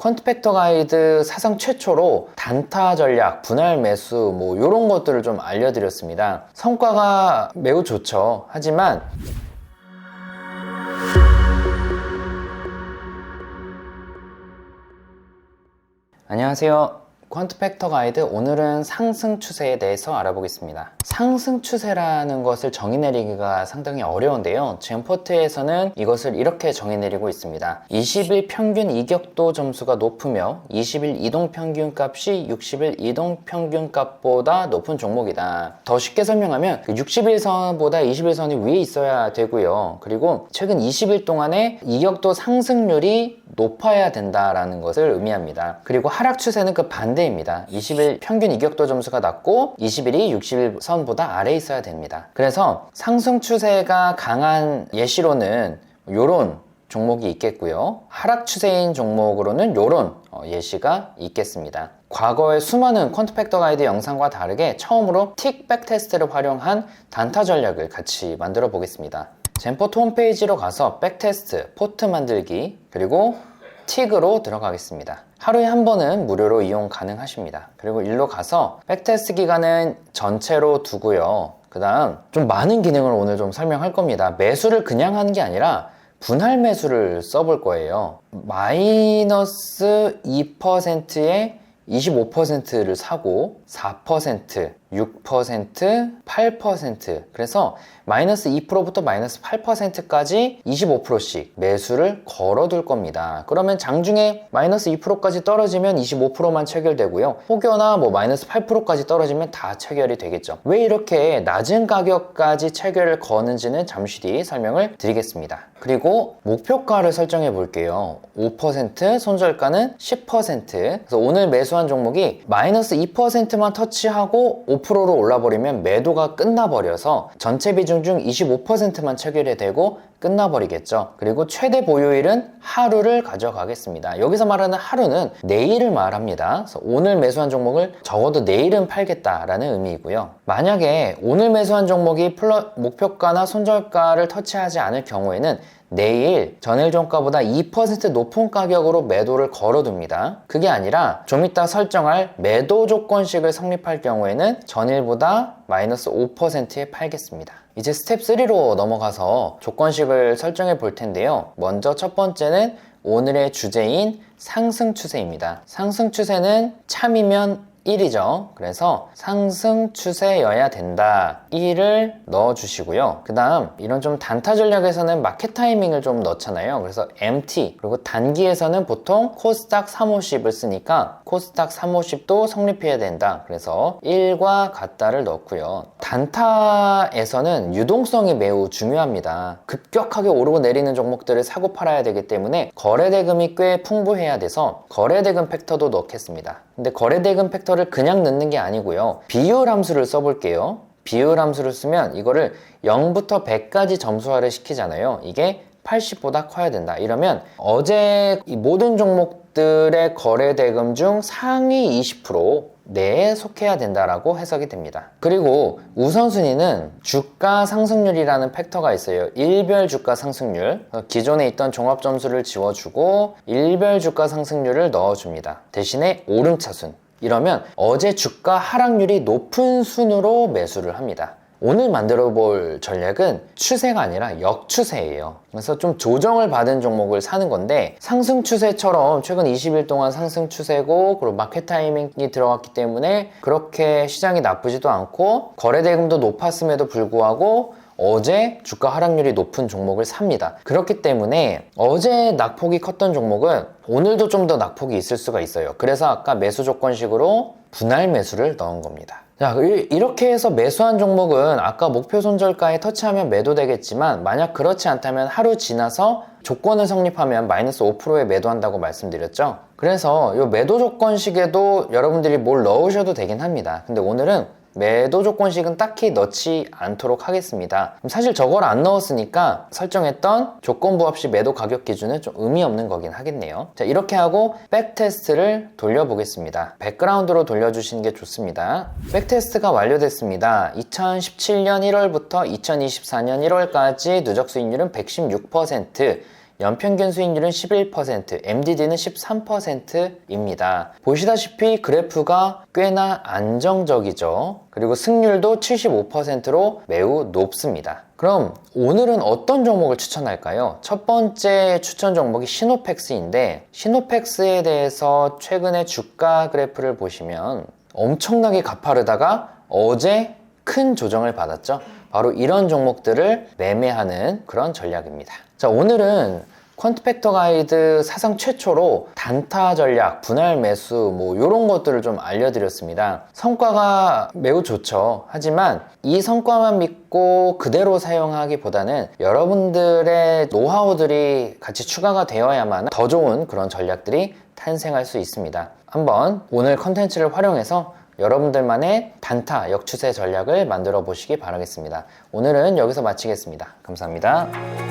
퀀트 팩터 가이드 사상 최초로 단타 전략, 분할 매수 뭐 이런 것들을 좀 알려드렸습니다. 성과가 매우 좋죠. 하지만 안녕하세요. 퀀트 팩터 가이드 오늘은 상승 추세에 대해서 알아보겠습니다. 상승 추세라는 것을 정의 내리기가 상당히 어려운데요. 젠포트에서는 이것을 이렇게 정의 내리고 있습니다. 20일 평균 이격도 점수가 높으며 20일 이동 평균 값이 60일 이동 평균 값보다 높은 종목이다. 더 쉽게 설명하면 60일 선보다 20일 선이 위에 있어야 되고요. 그리고 최근 20일 동안에 이격도 상승률이 높아야 된다라는 것을 의미합니다. 그리고 하락 추세는 그 반대입니다. 20일 평균 이격도 점수가 낮고 20일이 60일 선 보다 아래에 있어야 됩니다. 그래서 상승 추세가 강한 예시로는 요런 종목이 있겠고요. 하락 추세인 종목으로는 요런 어, 예시가 있겠습니다. 과거의 수많은 퀀트팩터 가이드 영상과 다르게 처음으로 틱 백 테스트를 활용한 단타 전략을 같이 만들어 보겠습니다. 젠포트 홈페이지로 가서 백테스트, 포트 만들기, 그리고 틱으로 들어가겠습니다. 하루에 한 번은 무료로 이용 가능하십니다. 그리고 일로 가서 백테스트 기간은 전체로 두고요. 그 다음 좀 많은 기능을 오늘 좀 설명할 겁니다. 매수를 그냥 하는 게 아니라 분할 매수를 써볼 거예요. 마이너스 2%의 25%를 사고 4%, 6%, 8% 그래서 마이너스 2%부터 마이너스 8%까지 25%씩 매수를 걸어둘 겁니다. 그러면 장중에 마이너스 2%까지 떨어지면 25%만 체결되고요. 혹여나 뭐 마이너스 8%까지 떨어지면 다 체결이 되겠죠. 왜 이렇게 낮은 가격까지 체결을 거는지는 잠시 뒤 설명을 드리겠습니다. 그리고 목표가를 설정해 볼게요. 5% 손절가는 10% 그래서 오늘 매수한 종목이 마이너스 2%만 터치하고 5%로 올라버리면 매도가 끝나버려서 전체 비중 중 25%만 체결이 되고 끝나버리겠죠. 그리고 최대 보유일은 하루를 가져가겠습니다. 여기서 말하는 하루는 내일을 말합니다. 오늘 매수한 종목을 적어도 내일은 팔겠다라는 의미이고요. 만약에 오늘 매수한 종목이 플러, 목표가나 손절가를 터치하지 않을 경우에는 내일 전일 종가보다 2% 높은 가격으로 매도를 걸어둡니다. 그게 아니라 좀 이따 설정할 매도 조건식을 성립할 경우에는 전일보다 마이너스 5%에 팔겠습니다. 이제 스텝 3로 넘어가서 조건식을 설정해 볼 텐데요. 먼저 첫 번째는 오늘의 주제인 상승 추세입니다. 상승 추세는 참이면 1이죠. 그래서 상승 추세여야 된다. 1을 넣어 주시고요. 그 다음 이런 좀 단타 전략에서는 마켓 타이밍을 좀 넣잖아요. 그래서 MT 그리고 단기에서는 보통 코스닥 350을 쓰니까 코스닥 350도 성립해야 된다. 그래서 1과 같다를 넣고요. 단타에서는 유동성이 매우 중요합니다. 급격하게 오르고 내리는 종목들을 사고 팔아야 되기 때문에 거래대금이 꽤 풍부해야 돼서 거래대금 팩터도 넣겠습니다. 근데 거래대금 팩터를 그냥 넣는 게 아니고요. 비율 함수를 써볼게요. 비율 함수를 쓰면 이거를 0부터 100까지 점수화를 시키잖아요. 이게 80보다 커야 된다. 이러면 어제 모든 종목들의 거래 대금 중 상위 20% 내에 속해야 된다라고 해석이 됩니다. 그리고 우선순위는 주가 상승률이라는 팩터가 있어요. 일별 주가 상승률. 기존에 있던 종합 점수를 지워주고 일별 주가 상승률을 넣어줍니다. 대신에 오름차순. 이러면 어제 주가 하락률이 높은 순으로 매수를 합니다. 오늘 만들어 볼 전략은 추세가 아니라 역추세예요. 그래서 좀 조정을 받은 종목을 사는 건데 상승 추세처럼 최근 20일 동안 상승 추세고 그리고 마켓 타이밍이 들어갔기 때문에 그렇게 시장이 나쁘지도 않고 거래 대금도 높았음에도 불구하고 어제 주가 하락률이 높은 종목을 삽니다. 그렇기 때문에 어제 낙폭이 컸던 종목은 오늘도 좀 더 낙폭이 있을 수가 있어요. 그래서 아까 매수 조건식으로 분할 매수를 넣은 겁니다. 자, 이렇게 해서 매수한 종목은 아까 목표 손절가에 터치하면 매도되겠지만 만약 그렇지 않다면 하루 지나서 조건을 성립하면 마이너스 5%에 매도한다고 말씀드렸죠. 그래서 이 매도 조건식에도 여러분들이 뭘 넣으셔도 되긴 합니다. 근데 오늘은 매도 조건식은 딱히 넣지 않도록 하겠습니다. 사실 저걸 안 넣었으니까 설정했던 조건부 없이 매도 가격 기준은 좀 의미 없는 거긴 하겠네요. 자, 이렇게 하고 백테스트를 돌려보겠습니다. 백그라운드로 돌려주시는 게 좋습니다. 백테스트가 완료됐습니다. 2017년 1월부터 2024년 1월까지 누적 수익률은 116%, 연평균 수익률은 11%, MDD는 13%입니다. 보시다시피 그래프가 꽤나 안정적이죠. 그리고 승률도 75%로 매우 높습니다. 그럼 오늘은 어떤 종목을 추천할까요? 첫 번째 추천 종목이 시노펙스인데 시노펙스에 대해서 최근에 주가 그래프를 보시면 엄청나게 가파르다가 어제 큰 조정을 받았죠. 바로 이런 종목들을 매매하는 그런 전략입니다. 자, 오늘은 퀀트팩터 가이드 사상 최초로 단타 전략, 분할 매수 뭐 이런 것들을 좀 알려드렸습니다. 성과가 매우 좋죠. 하지만 이 성과만 믿고 그대로 사용하기보다는 여러분들의 노하우들이 같이 추가가 되어야만 더 좋은 그런 전략들이 탄생할 수 있습니다. 한번 오늘 컨텐츠를 활용해서 여러분들만의 단타 역추세 전략을 만들어 보시기 바라겠습니다. 오늘은 여기서 마치겠습니다. 감사합니다.